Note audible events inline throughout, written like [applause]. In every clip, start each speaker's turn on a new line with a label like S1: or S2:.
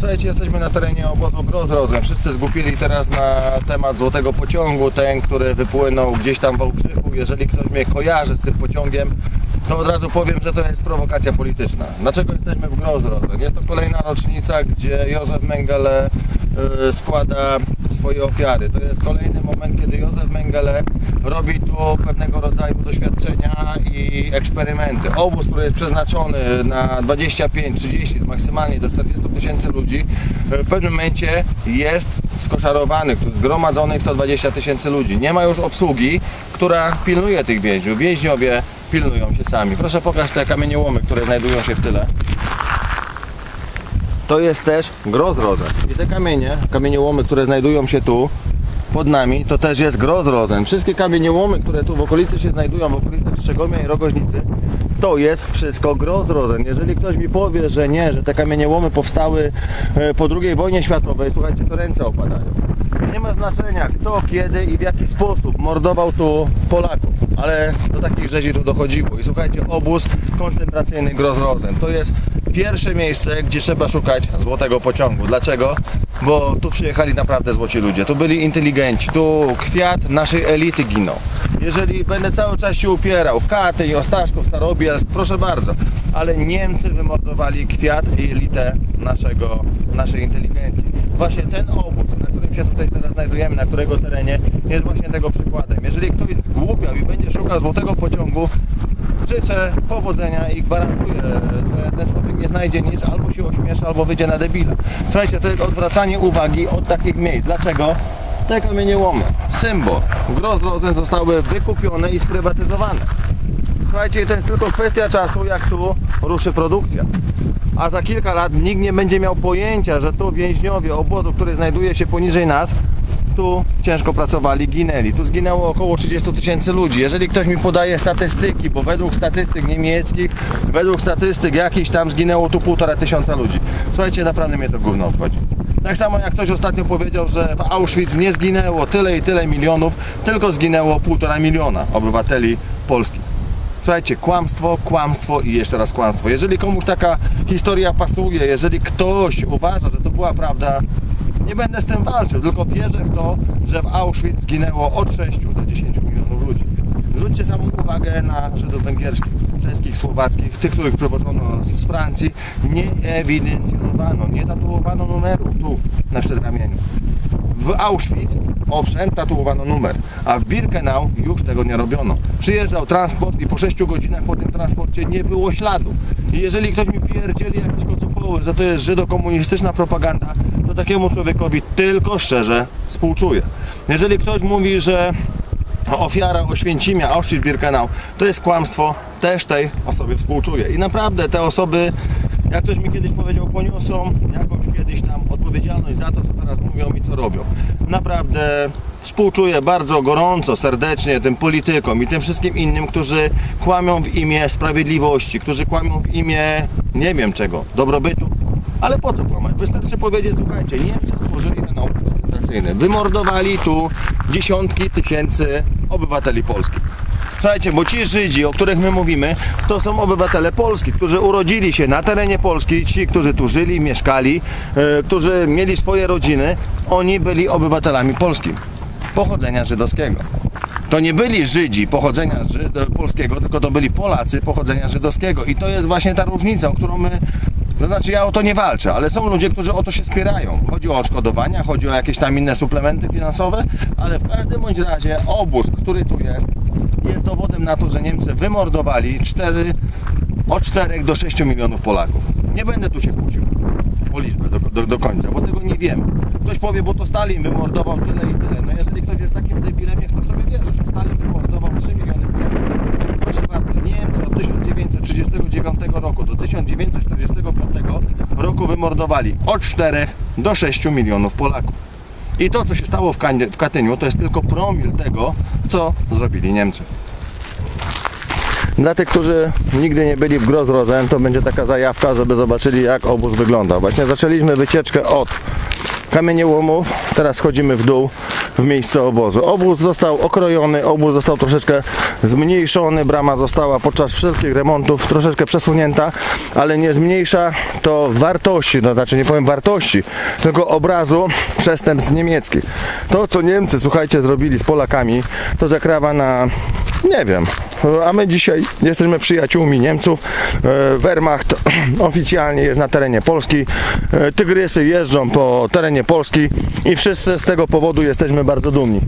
S1: Słuchajcie, jesteśmy na terenie obozu Grozrozem. Wszyscy zgłupili teraz na temat złotego pociągu, ten, który wypłynął gdzieś tam w Wałbrzychu. Jeżeli ktoś mnie kojarzy z tym pociągiem, to od razu powiem, że to jest prowokacja polityczna. Dlaczego jesteśmy w Grozrozem? Jest to kolejna rocznica, gdzie Józef Mengele składa swoje ofiary. To jest kolejny moment, kiedy Józef Mengele robi tu pewnego rodzaju doświadczenia i eksperymenty. Obóz, który jest przeznaczony na 25, 30, maksymalnie do 40 tysięcy ludzi, w pewnym momencie jest skoszarowany, zgromadzonych 120 tysięcy ludzi. Nie ma już obsługi, która pilnuje tych więźniów. Więźniowie pilnują się sami. Proszę pokaż te kamieniołomy, które znajdują się w tyle. To jest też Grozrozen. I te kamienie, kamieniołomy, które znajdują się tu pod nami, to też jest Grozrozen. Wszystkie kamieniołomy, które tu w okolicy się znajdują, w okolicach Strzegomia i Rogoźnicy, to jest wszystko Grozrozen. Jeżeli ktoś mi powie, że nie, że te kamieniołomy powstały e, po II wojnie światowej, słuchajcie, to ręce opadają. Nie ma znaczenia kto, kiedy i w jaki sposób mordował tu Polaków, ale do takich rzezi tu dochodziło. I słuchajcie, obóz koncentracyjny Grozrozen to jest pierwsze miejsce, gdzie trzeba szukać złotego pociągu. Dlaczego? Bo tu przyjechali naprawdę złoci ludzie, tu byli inteligenci, tu kwiat naszej elity ginął. Jeżeli będę cały czas się upierał, Katyń, Ostaszków, Starobielsk, proszę bardzo, ale Niemcy wymordowali kwiat i elitę naszego, naszej inteligencji. Właśnie ten obóz, na którym się tutaj teraz znajdujemy, na którego terenie, jest właśnie tego przykładem. Jeżeli ktoś zgłupiał i będzie szukał złotego pociągu, życzę powodzenia i gwarantuję, że ten człowiek nie znajdzie nic, albo się ośmieszy, albo wyjdzie na debila. Słuchajcie, to jest odwracanie uwagi od takich miejsc. Dlaczego? Te kamieniołomy, symbol, Grozrozen zostały wykupione i sprywatyzowane. Słuchajcie, to jest tylko kwestia czasu, jak tu ruszy produkcja. A za kilka lat nikt nie będzie miał pojęcia, że tu więźniowie obozu, który znajduje się poniżej nas, tu ciężko pracowali, ginęli. Tu zginęło około 30 tysięcy ludzi. Jeżeli ktoś mi podaje statystyki, bo według statystyk niemieckich, według statystyk jakichś tam zginęło tu półtora tysiąca ludzi. Słuchajcie, naprawdę mnie to gówno obchodzi. Tak samo jak ktoś ostatnio powiedział, że w Auschwitz nie zginęło tyle i tyle milionów, tylko zginęło półtora miliona obywateli Polski. Słuchajcie, kłamstwo, kłamstwo i jeszcze raz kłamstwo. Jeżeli komuś taka historia pasuje, jeżeli ktoś uważa, że to była prawda, nie będę z tym walczył, tylko wierzę w to, że w Auschwitz zginęło od 6 do 10 milionów ludzi. Zwróćcie samą uwagę na Żydów węgierskich, czeskich, słowackich, tych, których prowadzono z Francji. Nie ewidencjonowano, nie tatuowano numerów tu na przedramieniu. W Auschwitz, owszem, tatuowano numer, a w Birkenau już tego nie robiono. Przyjeżdżał transport i po 6 godzinach po tym transporcie nie było śladu. I jeżeli ktoś mi pierdzieli jakieś kocopoły, że to jest żydokomunistyczna propaganda, to takiemu człowiekowi tylko szczerze współczuję. Jeżeli ktoś mówi, że ofiara Oświęcimia, Auschwitz-Birkenau, to jest kłamstwo, też tej osobie współczuję. I naprawdę te osoby, jak ktoś mi kiedyś powiedział, poniosą jakąś kiedyś tam odpowiedzialność za to, co teraz mówią i co robią. Naprawdę współczuję bardzo gorąco, serdecznie tym politykom i tym wszystkim innym, którzy kłamią w imię sprawiedliwości, którzy kłamią w imię nie wiem czego, dobrobytu. Ale po co kłamać? Wystarczy powiedzieć, słuchajcie, Niemcy stworzyli ten obóz koncentracyjny. Wymordowali tu dziesiątki tysięcy obywateli Polski. Słuchajcie, bo ci Żydzi, o których my mówimy, to są obywatele Polski, którzy urodzili się na terenie Polski, ci, którzy tu żyli, mieszkali, e, którzy mieli swoje rodziny, oni byli obywatelami Polski, pochodzenia żydowskiego. To nie byli Żydzi pochodzenia żyd- polskiego, tylko to byli Polacy pochodzenia żydowskiego. I to jest właśnie ta różnica, o którą my to znaczy ja o to nie walczę, ale są ludzie, którzy o to się spierają. Chodzi o odszkodowania, chodzi o jakieś tam inne suplementy finansowe, ale w każdym bądź razie obóz, który tu jest, jest dowodem na to, że Niemcy wymordowali 4, od 4 do 6 milionów Polaków. Nie będę tu się kłócił o liczbę do, do, do końca, bo tego nie wiemy. Ktoś powie, bo to Stalin wymordował tyle i tyle. No jeżeli ktoś jest takim debilem, niech to sobie wierzy, że Stalin wymordował 3 miliony Polaków. Bardzo, Niemcy od 1939 roku do 1945 roku wymordowali od 4 do 6 milionów Polaków. I to, co się stało w, Katyniu, to jest tylko promil tego, co zrobili Niemcy. Dla tych, którzy nigdy nie byli w Grozrozen, to będzie taka zajawka, żeby zobaczyli jak obóz wygląda. Właśnie zaczęliśmy wycieczkę od kamieniołomów, teraz schodzimy w dół. W miejsce obozu. Obóz został okrojony, obóz został troszeczkę zmniejszony, brama została podczas wszelkich remontów troszeczkę przesunięta, ale nie zmniejsza to wartości, no znaczy nie powiem wartości, tylko obrazu przestępstw niemieckich. To, co Niemcy, słuchajcie, zrobili z Polakami, to zakrawa na, nie wiem, a my dzisiaj jesteśmy przyjaciółmi Niemców. E, Wehrmacht [clears throat] oficjalnie jest na terenie Polski. E, Tygrysy jeżdżą po terenie Polski i wszyscy z tego powodu jesteśmy bardzo dumni,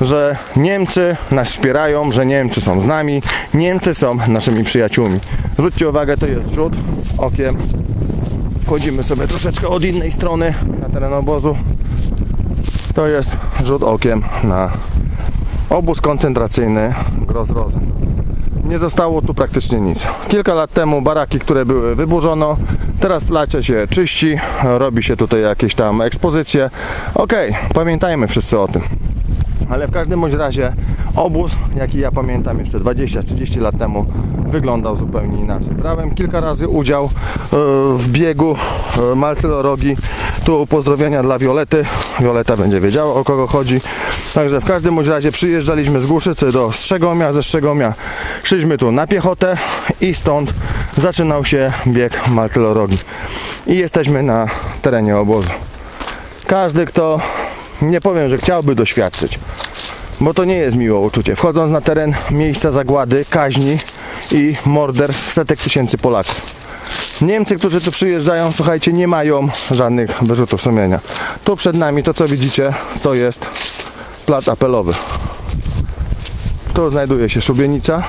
S1: że Niemcy nas wspierają, że Niemcy są z nami, Niemcy są naszymi przyjaciółmi. Zwróćcie uwagę, to jest rzut okiem. Wchodzimy sobie troszeczkę od innej strony na teren obozu. To jest rzut okiem na obóz koncentracyjny Gross-Rosen. Nie zostało tu praktycznie nic. Kilka lat temu baraki, które były wyburzono, teraz placie się czyści, robi się tutaj jakieś tam ekspozycje. Okej, pamiętajmy wszyscy o tym. Ale w każdym bądź razie obóz, jaki ja pamiętam jeszcze 20-30 lat temu, wyglądał zupełnie inaczej. Brałem kilka razy udział e, w biegu e, Malcelorogi. Tu pozdrowienia dla Wiolety. Wioleta będzie wiedziała o kogo chodzi. Także w każdym razie przyjeżdżaliśmy z Głuszycy do Strzegomia, ze Strzegomia szliśmy tu na piechotę i stąd zaczynał się bieg Malcelorogi. I jesteśmy na terenie obozu. Każdy, kto nie powiem, że chciałby doświadczyć, bo to nie jest miłe uczucie. Wchodząc na teren miejsca zagłady, kaźni i morderstw setek tysięcy Polaków. Niemcy, którzy tu przyjeżdżają, słuchajcie, nie mają żadnych wyrzutów sumienia. Tu przed nami to, co widzicie, to jest plac apelowy. Tu znajduje się szubienica,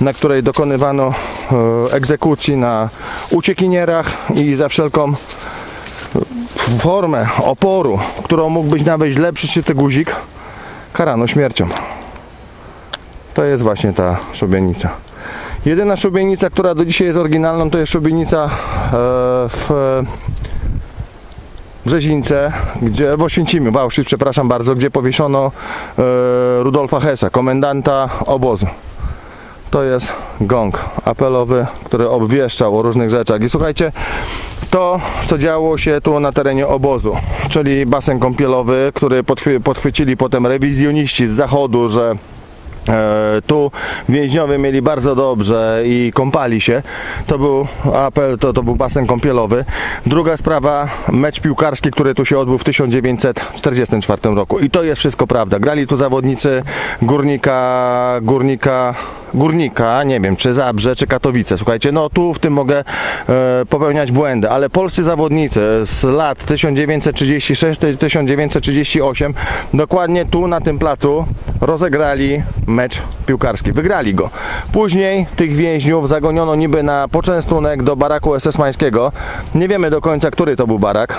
S1: na której dokonywano e, egzekucji na uciekinierach i za wszelką formę oporu, którą mógł być nawet źle przyszyty guzik, karano śmiercią. To jest właśnie ta szubienica. Jedyna szubienica, która do dzisiaj jest oryginalną, to jest szubienica e, w Brzezińce, gdzie w Oświęcimiu, w Auschwitz, przepraszam bardzo, gdzie powieszono e, Rudolfa Hessa, komendanta obozu. To jest gong apelowy, który obwieszczał o różnych rzeczach. I słuchajcie, to, co działo się tu na terenie obozu, czyli basen kąpielowy, który podchwy- podchwycili potem rewizjoniści z zachodu, że tu więźniowie mieli bardzo dobrze i kąpali się. To był apel, to, to był basen kąpielowy. Druga sprawa, mecz piłkarski, który tu się odbył w 1944 roku. I to jest wszystko prawda. Grali tu zawodnicy Górnika, Górnika, Górnika, nie wiem, czy Zabrze, czy Katowice. Słuchajcie, no tu w tym mogę e, popełniać błędy, ale polscy zawodnicy z lat 1936-1938 dokładnie tu na tym placu rozegrali mecz piłkarski. Wygrali go. Później tych więźniów zagoniono niby na poczęstunek do baraku SS-mańskiego. Nie wiemy do końca, który to był barak.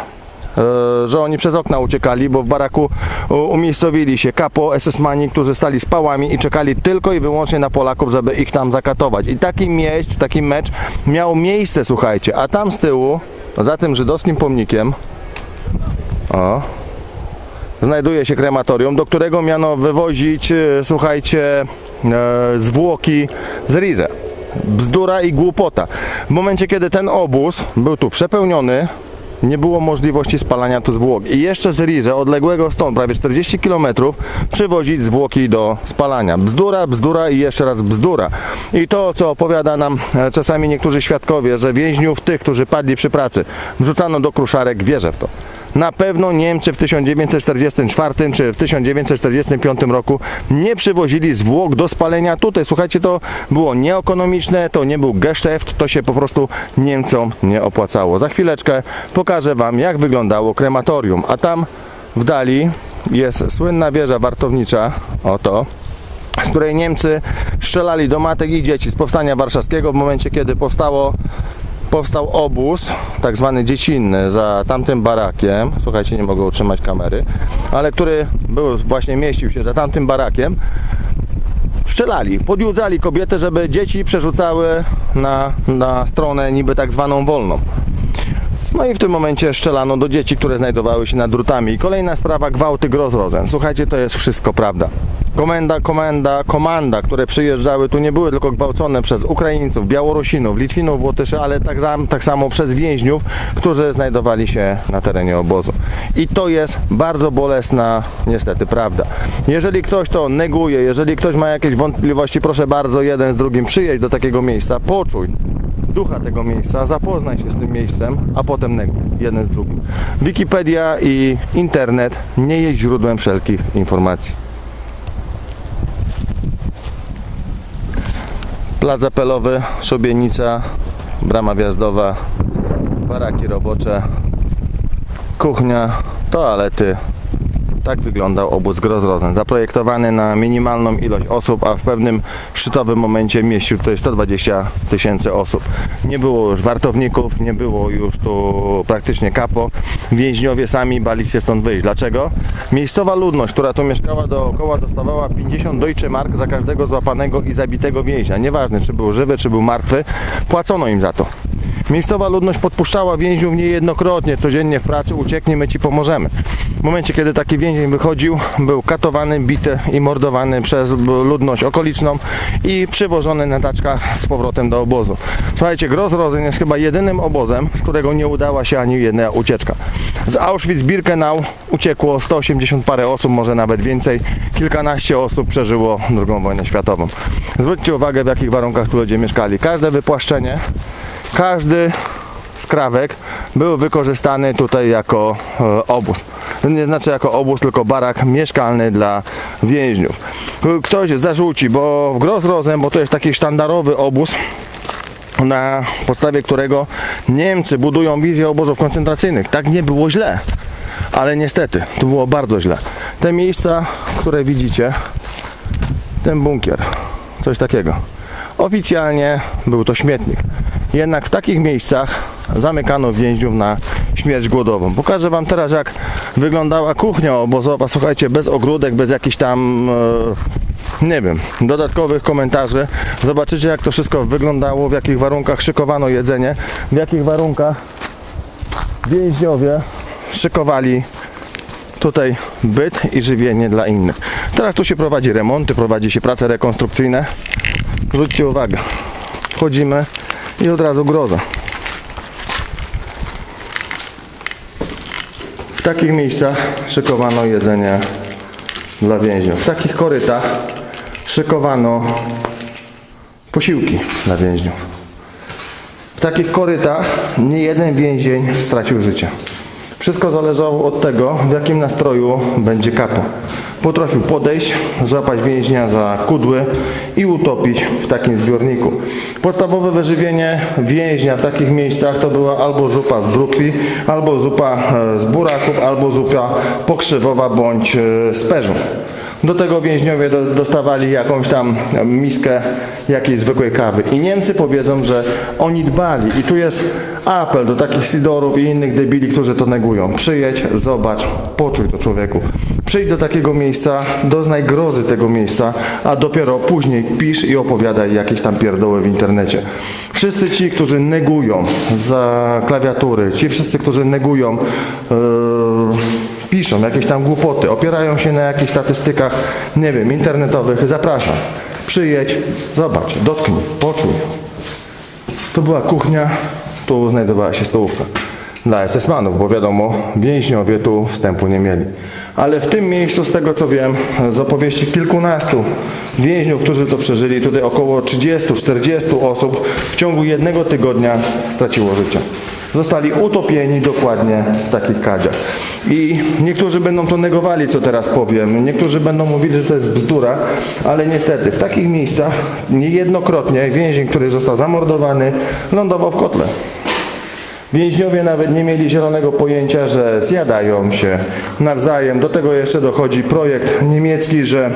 S1: E, Że oni przez okna uciekali, bo w baraku e, umiejscowili się kapo, SS-mani, którzy stali z pałami i czekali tylko i wyłącznie na Polaków, żeby ich tam zakatować. I taki miejsc, taki mecz miał miejsce, słuchajcie, a tam z tyłu, za tym żydowskim pomnikiem, o, znajduje się krematorium, do którego miano wywozić, e, słuchajcie, zwłoki z Rize. Bzdura i głupota. W momencie, kiedy ten obóz był tu przepełniony, nie było możliwości spalania tu zwłok. I jeszcze z Rize, odległego stąd prawie 40 km, przywozić zwłoki do spalania. Bzdura, bzdura i jeszcze raz bzdura. I to, co opowiada nam e, czasami niektórzy świadkowie, że więźniów tych, którzy padli przy pracy, wrzucano do kruszarek, wierzę w to. Na pewno Niemcy w 1944 czy w 1945 roku nie przywozili zwłok do spalenia tutaj. Słuchajcie, to było nieekonomiczne, to nie był geszeft, to się po prostu Niemcom nie opłacało. Za chwileczkę pokażę Wam, jak wyglądało krematorium, a tam w dali jest słynna wieża wartownicza, oto, z której Niemcy strzelali do matek i dzieci z powstania warszawskiego w momencie, kiedy powstało powstał obóz, tak zwany dziecinny, za tamtym barakiem. Słuchajcie, nie mogę utrzymać kamery, ale który był, właśnie mieścił się za tamtym barakiem. Strzelali, podjudzali kobiety, żeby dzieci przerzucały na, na stronę niby tak zwaną wolną. No i w tym momencie strzelano do dzieci, które znajdowały się nad drutami. I kolejna sprawa, gwałty Grozrozen. Słuchajcie, to jest wszystko prawda. Komenda, komenda, komanda, które przyjeżdżały tu nie były tylko gwałcone przez Ukraińców, Białorusinów, Litwinów, Łotyszy, ale tak, tak samo przez więźniów, którzy znajdowali się na terenie obozu. I to jest bardzo bolesna niestety prawda. Jeżeli ktoś to neguje, jeżeli ktoś ma jakieś wątpliwości, proszę bardzo, jeden z drugim przyjedź do takiego miejsca, poczuj ducha tego miejsca, zapoznaj się z tym miejscem, a potem neguj jeden z drugim. Wikipedia i internet nie jest źródłem wszelkich informacji. Plac apelowy, szubienica, brama wjazdowa, baraki robocze, kuchnia, toalety. Tak wyglądał obóz Grozrozen. Zaprojektowany na minimalną ilość osób, a w pewnym szczytowym momencie mieścił tutaj 120 tysięcy osób. Nie było już wartowników, nie było już tu praktycznie kapo. Więźniowie sami bali się stąd wyjść. Dlaczego? Miejscowa ludność, która tu mieszkała dookoła, dostawała 50 Deutsche Mark za każdego złapanego i zabitego więźnia. Nieważne, czy był żywy, czy był martwy, płacono im za to. Miejscowa ludność podpuszczała więźniów niejednokrotnie, codziennie w pracy ucieknie, my ci pomożemy. W momencie, kiedy taki więzień wychodził, był katowany, bity i mordowany przez ludność okoliczną i przywożony na taczkach z powrotem do obozu. Słuchajcie, Grossrosen jest chyba jedynym obozem, z którego nie udała się ani jedna ucieczka. Z Auschwitz-Birkenau uciekło 180 parę osób, może nawet więcej. Kilkanaście osób przeżyło II wojnę światową. Zwróćcie uwagę, w jakich warunkach tu ludzie mieszkali. Każde wypłaszczenie każdy skrawek był wykorzystany tutaj jako e, obóz. Nie znaczy jako obóz, tylko barak mieszkalny dla więźniów. Ktoś zarzuci, bo w Grossrosen, bo to jest taki sztandarowy obóz, na podstawie którego Niemcy budują wizję obozów koncentracyjnych. Tak nie było źle, ale niestety, tu było bardzo źle. Te miejsca, które widzicie, ten bunkier, coś takiego. Oficjalnie był to śmietnik. Jednak w takich miejscach zamykano więźniów na śmierć głodową. Pokażę Wam teraz, jak wyglądała kuchnia obozowa. Słuchajcie, bez ogródek, bez jakichś tam, e, nie wiem, dodatkowych komentarzy. Zobaczycie, jak to wszystko wyglądało, w jakich warunkach szykowano jedzenie, w jakich warunkach więźniowie szykowali tutaj byt i żywienie dla innych. Teraz tu się prowadzi remonty, prowadzi się prace rekonstrukcyjne. Zwróćcie uwagę, wchodzimy i od razu groza. W takich miejscach szykowano jedzenie dla więźniów. W takich korytach szykowano posiłki dla więźniów. W takich korytach nie jeden więzień stracił życie. Wszystko zależało od tego, w jakim nastroju będzie kapo. Potrafił podejść, złapać więźnia za kudły i utopić w takim zbiorniku. Podstawowe wyżywienie więźnia w takich miejscach to była albo zupa z brukwi, albo zupa e, z buraków, albo zupa pokrzywowa bądź e, z perzu. Do tego więźniowie do, dostawali jakąś tam miskę jakiejś zwykłej kawy. I Niemcy powiedzą, że oni dbali. I tu jest apel do takich sidorów i innych debili, którzy to negują. Przyjedź, zobacz, poczuj to człowieku. Przyjdź do takiego miejsca, doznaj grozy tego miejsca, a dopiero później pisz i opowiadaj jakieś tam pierdoły w internecie. Wszyscy ci, którzy negują za klawiatury, ci wszyscy, którzy negują yy, piszą jakieś tam głupoty, opierają się na jakichś statystykach, nie wiem, internetowych. Zapraszam. Przyjedź, zobacz, dotknij, poczuj. To była kuchnia, tu znajdowała się stołówka dla SS-manów, bo wiadomo, więźniowie tu wstępu nie mieli. Ale w tym miejscu, z tego co wiem, z opowieści kilkunastu więźniów, którzy to przeżyli, tutaj około 30-40 osób w ciągu jednego tygodnia straciło życie. Zostali utopieni dokładnie w takich kadziach. I niektórzy będą to negowali, co teraz powiem. Niektórzy będą mówili, że to jest bzdura, ale niestety w takich miejscach niejednokrotnie więzień, który został zamordowany, lądował w kotle. Więźniowie nawet nie mieli zielonego pojęcia, że zjadają się nawzajem. Do tego jeszcze dochodzi projekt niemiecki, że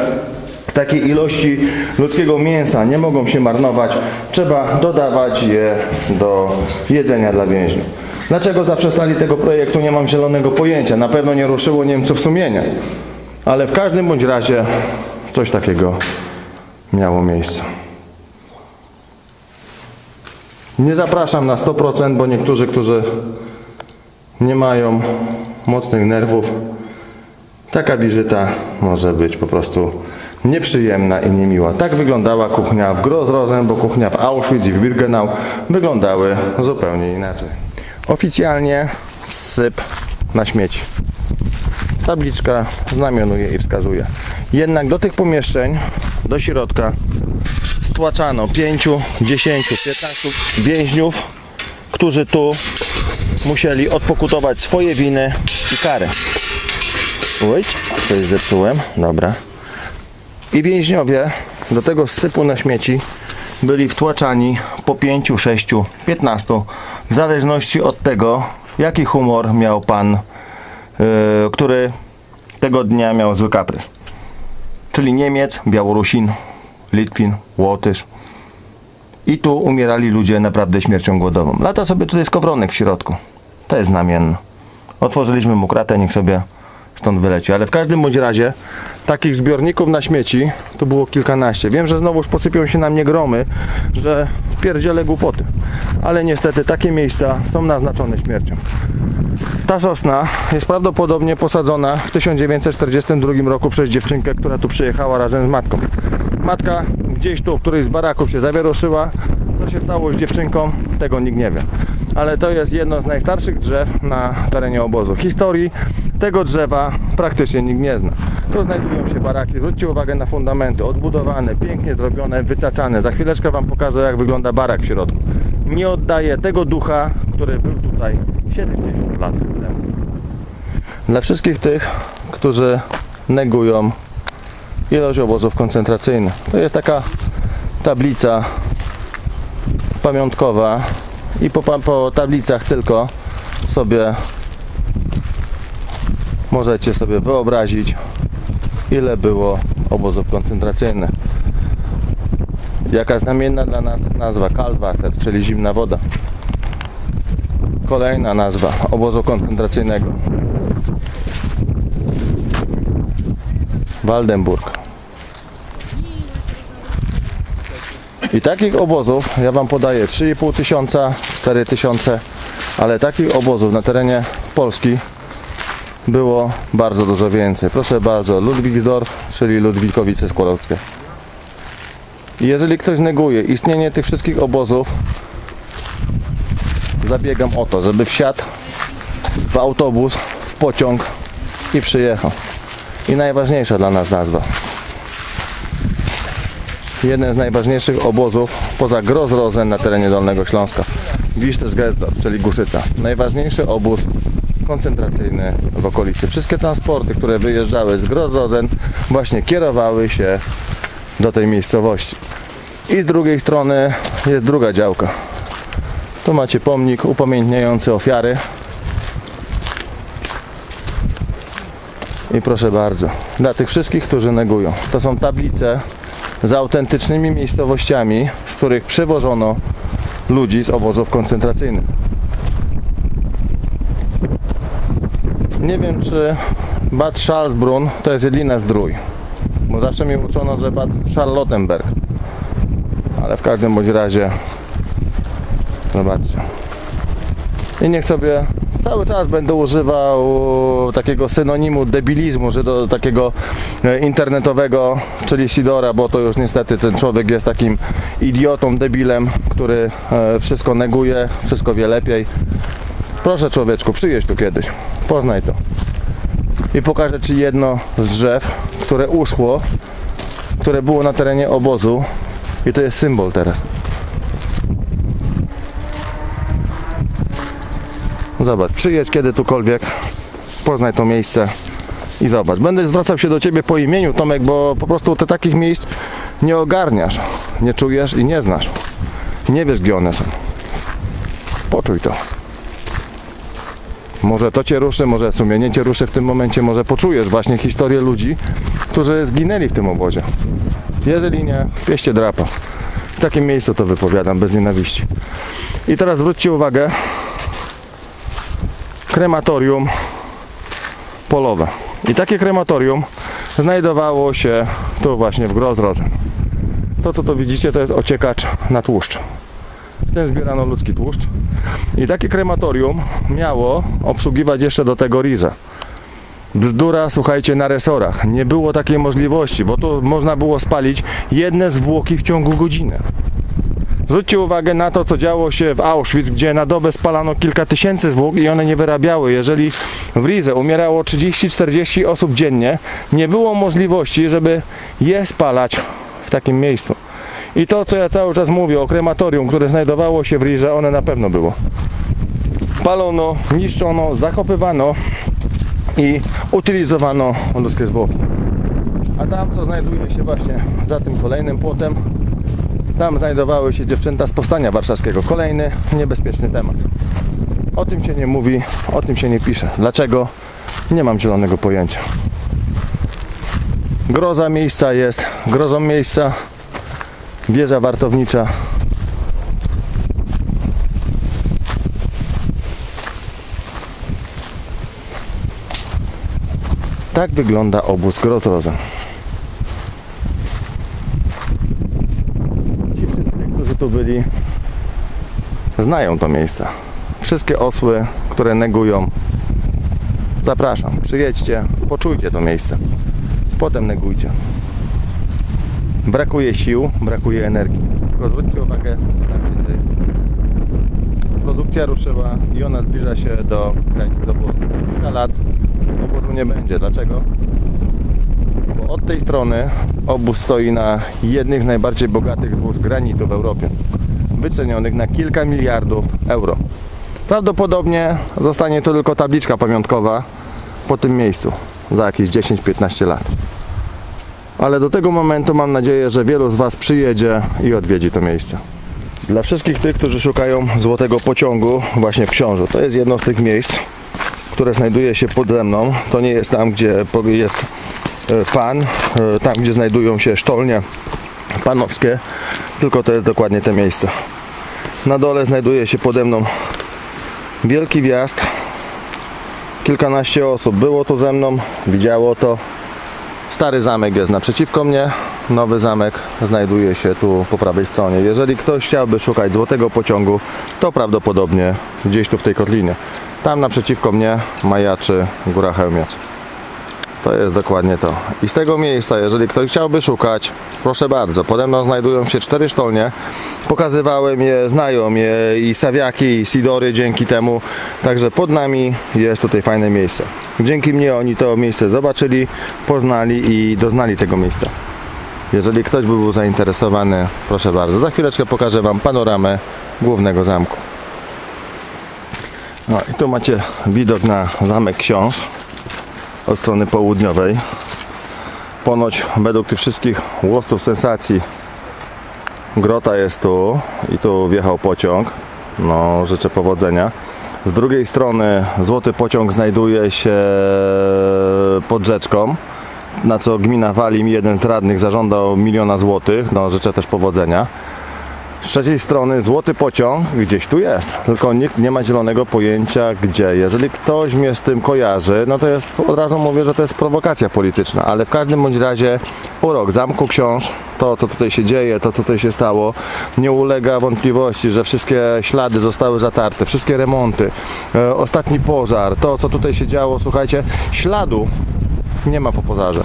S1: takiej ilości ludzkiego mięsa nie mogą się marnować. Trzeba dodawać je do jedzenia dla więźniów. Dlaczego zaprzestali tego projektu, nie mam zielonego pojęcia. Na pewno nie ruszyło Niemców sumienia. Ale w każdym bądź razie coś takiego miało miejsce. Nie zapraszam na 100%, bo niektórzy, którzy nie mają mocnych nerwów, taka wizyta może być po prostu nieprzyjemna i niemiła. Tak wyglądała kuchnia w Grossrosen, bo kuchnia w Auschwitz i w Birkenau wyglądały zupełnie inaczej. Oficjalnie syp na śmieci. Tabliczka znamionuje i wskazuje. Jednak do tych pomieszczeń, do środka stłaczano 5, 10, 15 więźniów, którzy tu musieli odpokutować swoje winy i kary. Oj, coś zepsułem, dobra. I więźniowie do tego sypu na śmieci byli wtłaczani po 5, 6, 15, w zależności od tego, jaki humor miał pan, yy, który tego dnia miał zły kaprys. Czyli Niemiec, Białorusin, Litwin, Łotysz. I tu umierali ludzie naprawdę śmiercią głodową. Lata sobie tutaj skowronek w środku. To jest znamienne. Otworzyliśmy mu kratę, niech sobie stąd wyleci. Ale w każdym bądź razie takich zbiorników na śmieci tu było kilkanaście. Wiem, że znowuż posypią się na mnie gromy, że pierdzielę głupoty. Ale niestety takie miejsca są naznaczone śmiercią. Ta sosna jest prawdopodobnie posadzona w 1942 roku przez dziewczynkę, która tu przyjechała razem z matką. Matka gdzieś tu w którejś z baraków się zawieruszyła. Co się stało z dziewczynką, tego nikt nie wie. Ale to jest jedno z najstarszych drzew na terenie obozu. Historii tego drzewa praktycznie nikt nie zna. Tu znajdują się baraki. Zwróćcie uwagę na fundamenty. Odbudowane, pięknie zrobione, wycacane. Za chwileczkę Wam pokażę, jak wygląda barak w środku. Nie oddaje tego ducha, który był tutaj 70 lat temu. Dla wszystkich tych, którzy negują ilość obozów koncentracyjnych. To jest taka tablica pamiątkowa i po, po tablicach tylko sobie możecie sobie wyobrazić ile było obozów koncentracyjnych. Jaka znamienna dla nas nazwa Kaltwasser, czyli zimna woda. Kolejna nazwa obozu koncentracyjnego. Waldenburg. I takich obozów ja Wam podaję 3,5 tysiąca, 4 tysiące, ale takich obozów na terenie Polski było bardzo dużo więcej. Proszę bardzo, Ludwigsdorf, czyli Ludwikowice Skłodowskie. Jeżeli ktoś neguje istnienie tych wszystkich obozów, zabiegam o to, żeby wsiadł w autobus, w pociąg i przyjechał. I najważniejsza dla nas nazwa. Jeden z najważniejszych obozów poza Grossrosen na terenie Dolnego Śląska. Wisztesgesdorf, czyli Guszyca. Najważniejszy obóz koncentracyjny w okolicy. Wszystkie transporty, które wyjeżdżały z Grossrosen właśnie kierowały się do tej miejscowości. I z drugiej strony jest druga działka. Tu macie pomnik upamiętniający ofiary. I proszę bardzo, dla tych wszystkich, którzy negują, to są tablice z autentycznymi miejscowościami, z których przewożono ludzi z obozów koncentracyjnych. Nie wiem, czy Bad Schalsbrunn to jest Jedlina Zdrój, bo zawsze mi uczono, że Bad Charlottenberg. Ale w każdym bądź razie, zobaczcie. I niech sobie cały czas będę używał takiego synonimu debilizmu, że do takiego e, internetowego, czyli Sidora, bo to już niestety ten człowiek jest takim idiotą, debilem, który e, wszystko neguje, wszystko wie lepiej. Proszę człowieczku, przyjedź tu kiedyś, poznaj to. I pokażę Ci jedno z drzew, które uschło, które było na terenie obozu i to jest symbol teraz. Zobacz, przyjedź kiedy tukolwiek, poznaj to miejsce i zobacz. Będę zwracał się do Ciebie po imieniu, Tomek, bo po prostu te takich miejsc nie ogarniasz, nie czujesz i nie znasz. Nie wiesz, gdzie one są. Poczuj to. Może to Cię ruszy, może sumienie Cię ruszy w tym momencie, może poczujesz właśnie historię ludzi, którzy zginęli w tym obozie. Jeżeli nie, pieście drapa. W takim miejscu to wypowiadam, bez nienawiści. I teraz zwróćcie uwagę, krematorium polowe. I takie krematorium znajdowało się tu właśnie w Grossrosen. To co tu widzicie to jest ociekacz na tłuszcz. W tym zbierano ludzki tłuszcz. I takie krematorium miało obsługiwać jeszcze do tego rizę. Bzdura, słuchajcie, na resorach. Nie było takiej możliwości, bo tu można było spalić jedne zwłoki w ciągu godziny. Zwróćcie uwagę na to, co działo się w Auschwitz, gdzie na dobę spalano kilka tysięcy zwłok i one nie wyrabiały. Jeżeli w Rize umierało 30-40 osób dziennie, nie było możliwości, żeby je spalać w takim miejscu. I to, co ja cały czas mówię o krematorium, które znajdowało się w Rize, one na pewno było. Palono, niszczono, zakopywano i utylizowano ludzkie zwłoki. A tam, co znajduje się właśnie za tym kolejnym płotem, tam znajdowały się dziewczęta z powstania warszawskiego. Kolejny niebezpieczny temat. O tym się nie mówi, o tym się nie pisze. Dlaczego? Nie mam zielonego pojęcia. Groza miejsca jest, grozą miejsca wieża wartownicza. Tak wygląda obóz Grozrozem. Ci wszyscy, którzy tu byli, znają to miejsce. Wszystkie osły, które negują, zapraszam, przyjedźcie, poczujcie to miejsce. Potem negujcie. Brakuje sił, brakuje energii. Tylko zwróćcie uwagę, co tam się dzieje. Produkcja ruszyła i ona zbliża się do granic obozu. Kilka lat obozu nie będzie. Dlaczego? Tej strony obóz stoi na jednych z najbardziej bogatych złóż granitu w Europie. Wycenionych na kilka miliardów euro. Prawdopodobnie zostanie to tylko tabliczka pamiątkowa po tym miejscu za jakieś 10-15 lat. Ale do tego momentu mam nadzieję, że wielu z Was przyjedzie i odwiedzi to miejsce. Dla wszystkich tych, którzy szukają złotego pociągu właśnie w Książu, to jest jedno z tych miejsc, które znajduje się pode mną. To nie jest tam, gdzie jest pan, e, tam gdzie znajdują się sztolnie panowskie, tylko to jest dokładnie te miejsce. Na dole znajduje się pode mną wielki wjazd. Kilkanaście osób było tu ze mną, widziało to. Stary zamek jest naprzeciwko mnie, nowy zamek znajduje się tu po prawej stronie. Jeżeli ktoś chciałby szukać złotego pociągu, to prawdopodobnie gdzieś tu w tej kotlinie. Tam naprzeciwko mnie majaczy Góra Chełmiec. To jest dokładnie to. I z tego miejsca, jeżeli ktoś chciałby szukać, proszę bardzo, pode mną znajdują się cztery sztolnie. Pokazywałem je, znają je i Sawiaki, i Sidory dzięki temu. Także pod nami jest tutaj fajne miejsce. Dzięki mnie oni to miejsce zobaczyli, poznali i doznali tego miejsca. Jeżeli ktoś by był zainteresowany, proszę bardzo. Za chwileczkę pokażę Wam panoramę głównego zamku. No i tu macie widok na zamek książ od strony południowej. Ponoć według tych wszystkich łowców sensacji grota jest tu i tu wjechał pociąg. No, życzę powodzenia. Z drugiej strony złoty pociąg znajduje się pod rzeczką, na co gmina Wali mi jeden z radnych zażądał miliona złotych. No, życzę też powodzenia. Z trzeciej strony złoty pociąg gdzieś tu jest, tylko nikt nie ma zielonego pojęcia gdzie. Jeżeli ktoś mnie z tym kojarzy, no to jest, od razu mówię, że to jest prowokacja polityczna, ale w każdym bądź razie urok Zamku Książ, to co tutaj się dzieje, to co tutaj się stało, nie ulega wątpliwości, że wszystkie ślady zostały zatarte, wszystkie remonty, e, ostatni pożar, to co tutaj się działo, słuchajcie, śladu nie ma po pożarze.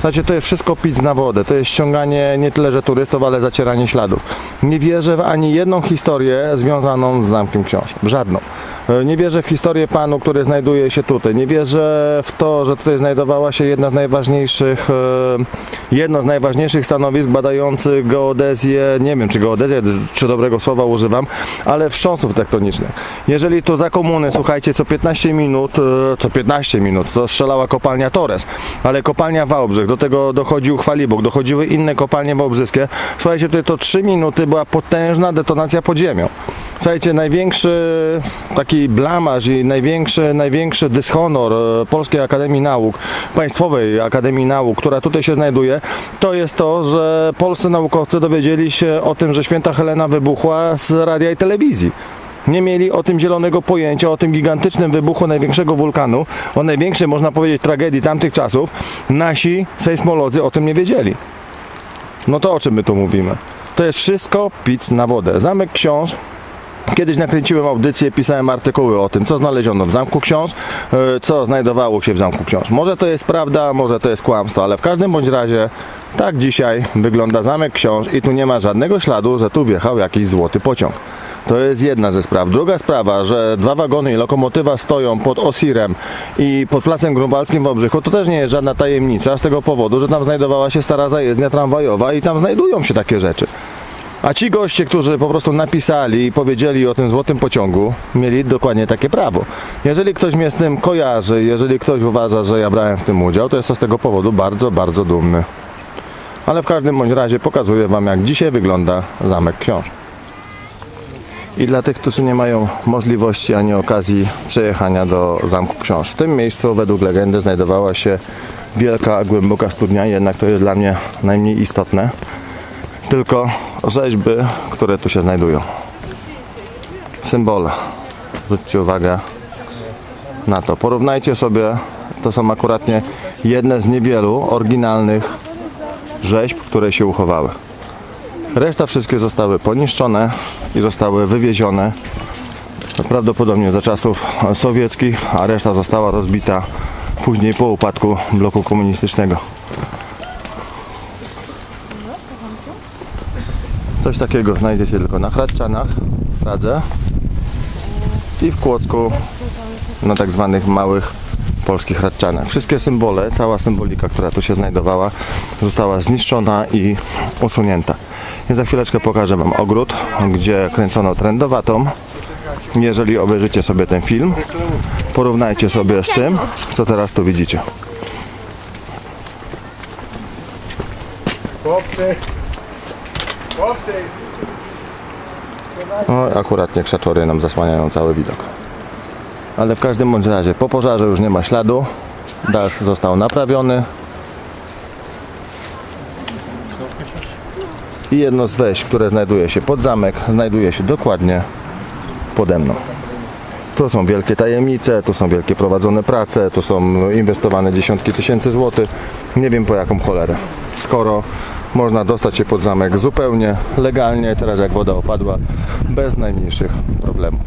S1: Znaczy, to jest wszystko pic na wodę. To jest ściąganie nie tyle, że turystów, ale zacieranie śladów. Nie wierzę w ani jedną historię związaną z Zamkiem Książ. Żadną. E, Nie wierzę w historię panu, który znajduje się tutaj. Nie wierzę w to, że tutaj znajdowała się jedna z najważniejszych, e, jedno z najważniejszych stanowisk badających geodezję, nie wiem czy geodezję, czy dobrego słowa używam, ale wstrząsów tektonicznych. Jeżeli tu za komuny, słuchajcie, co 15 minut, e, co 15 minut, to strzelała kopalnia Torres, ale kopalnia Wałbrzych, do tego dochodził Chwalibóg, dochodziły inne kopalnie wałbrzyskie. Słuchajcie, tutaj to 3 minuty była potężna detonacja pod ziemią. Słuchajcie, największy taki blamaż i największy, największy dyshonor e, Polskiej Akademii Nauk, Państwowej Akademii Nauk, która tutaj się znajduje, to jest to, że polscy naukowcy dowiedzieli się o tym, że święta Helena wybuchła z radia i telewizji. Nie mieli o tym zielonego pojęcia, o tym gigantycznym wybuchu największego wulkanu, o największej, można powiedzieć, tragedii tamtych czasów. Nasi sejsmolodzy o tym nie wiedzieli. No to o czym my tu mówimy? To jest wszystko pic na wodę. Zamek Książ Kiedyś nakręciłem audycję, pisałem artykuły o tym, co znaleziono w Zamku Książ, e, co znajdowało się w Zamku Książ. Może to jest prawda, może to jest kłamstwo, ale w każdym bądź razie tak dzisiaj wygląda Zamek Książ i tu nie ma żadnego śladu, że tu wjechał jakiś złoty pociąg. To jest jedna ze spraw. Druga sprawa, że dwa wagony i lokomotywa stoją pod Osirem i pod Placem Grunwaldzkim w Obrzychu, to też nie jest żadna tajemnica z tego powodu, że tam znajdowała się stara zajezdnia tramwajowa i tam znajdują się takie rzeczy. A ci goście, którzy po prostu napisali i powiedzieli o tym złotym pociągu, mieli dokładnie takie prawo. Jeżeli ktoś mnie z tym kojarzy, jeżeli ktoś uważa, że ja brałem w tym udział, to jest to z tego powodu bardzo, bardzo dumny. Ale w każdym bądź razie pokazuję Wam, jak dzisiaj wygląda Zamek Książ. I dla tych, którzy nie mają możliwości ani okazji przejechania do Zamku Książ. W tym miejscu, według legendy, znajdowała się wielka, głęboka studnia, jednak to jest dla mnie najmniej istotne tylko rzeźby, które tu się znajdują. Symbole. Zwróćcie uwagę na to. Porównajcie sobie, to są akuratnie jedne z niewielu oryginalnych rzeźb, które się uchowały. Reszta wszystkie zostały poniszczone i zostały wywiezione prawdopodobnie za czasów sowieckich, a reszta została rozbita później po upadku bloku komunistycznego. Coś takiego znajdziecie tylko na Hradczanach w Pradze i w Kłodzku na tak zwanych małych polskich Hradczanach. Wszystkie symbole, cała symbolika, która tu się znajdowała została zniszczona i usunięta. I za chwileczkę pokażę Wam ogród, gdzie kręcono trendowatą. Jeżeli obejrzycie sobie ten film, porównajcie sobie z tym, co teraz tu widzicie.
S2: Chłopcy!
S1: No, akuratnie krzaczory nam zasłaniają cały widok. Ale w każdym bądź razie po pożarze już nie ma śladu. Dach został naprawiony. I jedno z wejść, które znajduje się pod zamek, znajduje się dokładnie pode mną. Tu są wielkie tajemnice, tu są wielkie prowadzone prace, tu są inwestowane dziesiątki tysięcy złotych. Nie wiem po jaką cholerę. Skoro można dostać się pod zamek zupełnie legalnie, teraz jak woda opadła, bez najmniejszych problemów.